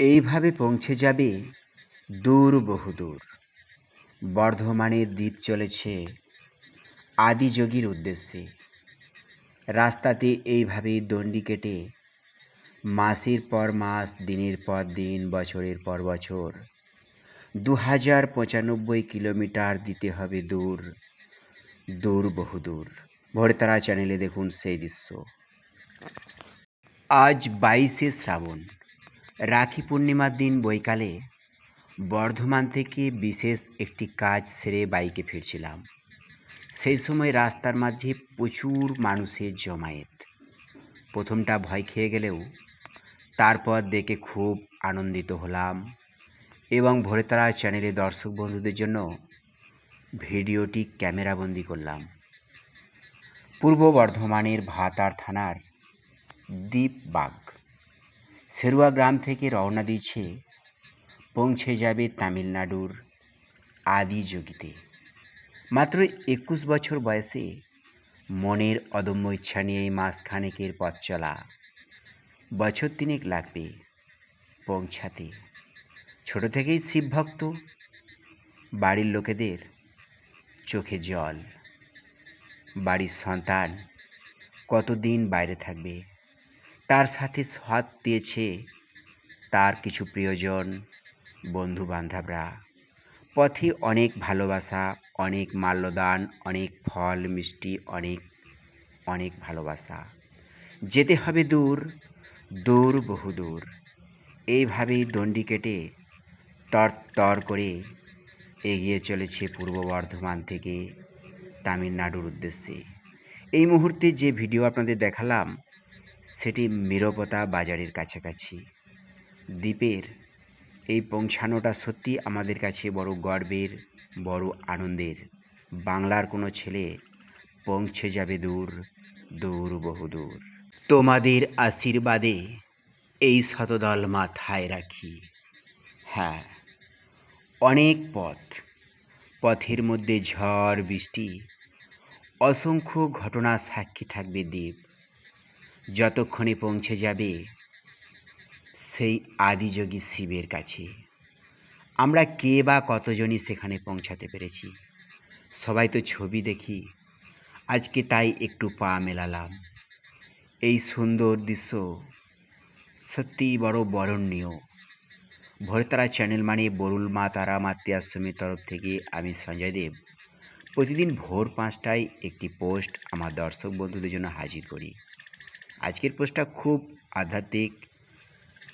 এইভাবে পৌঁছে যাবে? দূর বহুদূর। বর্ধমানের দ্বীপ চলেছে আদিযোগীর উদ্দেশ্যে। রাস্তাতে এইভাবে দণ্ডি কেটে মাসের পর মাস, দিনের পর দিন, বছরের পর বছর দু হাজার পঁচানব্বই কিলোমিটার দিতে হবে দূর দূর বহুদূর। ভোরতারা চ্যানেলে দেখুন সেই দৃশ্য। আজ বাইশে শ্রাবণ। রাখি পূর্ণিমার দিন বৈকালে বর্ধমান থেকে বিশেষ একটি কাজ সেরে বাইকে ফিরছিলাম। সেই সময় রাস্তার মাঝে প্রচুর মানুষের জমায়েত। প্রথমটা ভয় খেয়ে গেলেও তারপর দেখে খুব আনন্দিত হলাম এবং ভোরেতারা চ্যানেলে দর্শক বন্ধুদের জন্য ভিডিওটি ক্যামেরাবন্দি করলাম। পূর্ব বর্ধমানের ভাতার থানার দ্বীপবাগ সেরুয়া গ্রাম থেকে রওনা দিয়েছে। পৌঁছে যাবে তামিলনাড়ুর আদিযোগীতে মাত্র একুশ বছর বয়সে মনের অদম্য ইচ্ছা নিয়ে এই মাসখানেকের পথ চলা বছর তিনেক লাগবে পৌঁছাতে। ছোট থেকেই শিবভক্ত বাড়ির লোকেদের চোখে জল। বাড়ির সন্তান কতদিন বাইরে থাকবে? তার সাথে সাথ দিয়েছে তার কিছু প্রিয়জন বন্ধু বান্ধবরা পথে অনেক ভালোবাসা, অনেক মাল্যদান, অনেক ফল, মিষ্টি, অনেক অনেক ভালোবাসা। যেতে হবে দূর দূর বহু দূর। এইভাবেই দণ্ডি কেটে তর তর করে এগিয়ে চলেছে পূর্ব বর্ধমান থেকে তামিলনাড়ুর উদ্দেশ্যে। এই মুহূর্তে যে ভিডিও আপনাদের দেখালাম সেটি মিরপতা বাজারের কাছাকাছি। দ্বীপের এই পৌঁছানোটা সত্যি আমাদের কাছে বড় গর্বের, বড় আনন্দের। বাংলার কোনো ছেলে পৌঁছে যাবে দূর দূর বহুদূর। তোমাদের আশীর্বাদে এই শতদল মাথায় রাখি। হ্যাঁ অনেক পথ, পথের মধ্যে ঝড়, বৃষ্টি, অসংখ্য ঘটনা সাক্ষী থাকবে দ্বীপ। যতক্ষণে পৌঁছে যাবে, সেই আদিযোগী শিবের কাছে। আমরা কে বা কতজনই সেখানে পৌঁছাতে পেরেছি। সবাই তো ছবি দেখি। আজকে তাই একটু পা মেলালাম। এই সুন্দর দৃশ্য সত্যিই বড় বরণীয়। ভোরতারা চ্যানেল মানে বরুল মা, তারা মাতৃ আশ্রমের তরফ থেকে আমি সঞ্জয় দেব। প্রতিদিন ভোর পাঁচটায় একটি পোস্ট আমার দর্শক বন্ধুদের জন্য হাজির করি। আজকের পোস্টটা খুব আধ্যাত্মিক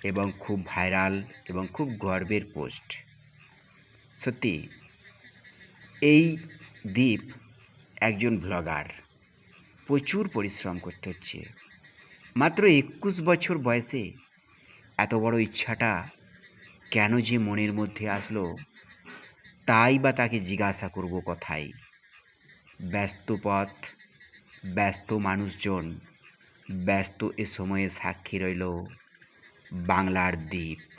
এবং খুব ভাইরাল এবং খুব গর্বের পোস্ট। সত্যি, এই দ্বীপ একজন ব্লগার। প্রচুর পরিশ্রম করতে হচ্ছে। মাত্র একুশ বছর বয়সে এত বড় ইচ্ছাটা কেন যে মনের মধ্যে আসলো, তাই বা তাকে জিজ্ঞাসা করব কথাই ব্যস্ত পথ, ব্যস্ত মানুষজন ব্যস্ত এ সময়ে সাক্ষী রইল বাংলার দ্বীপ।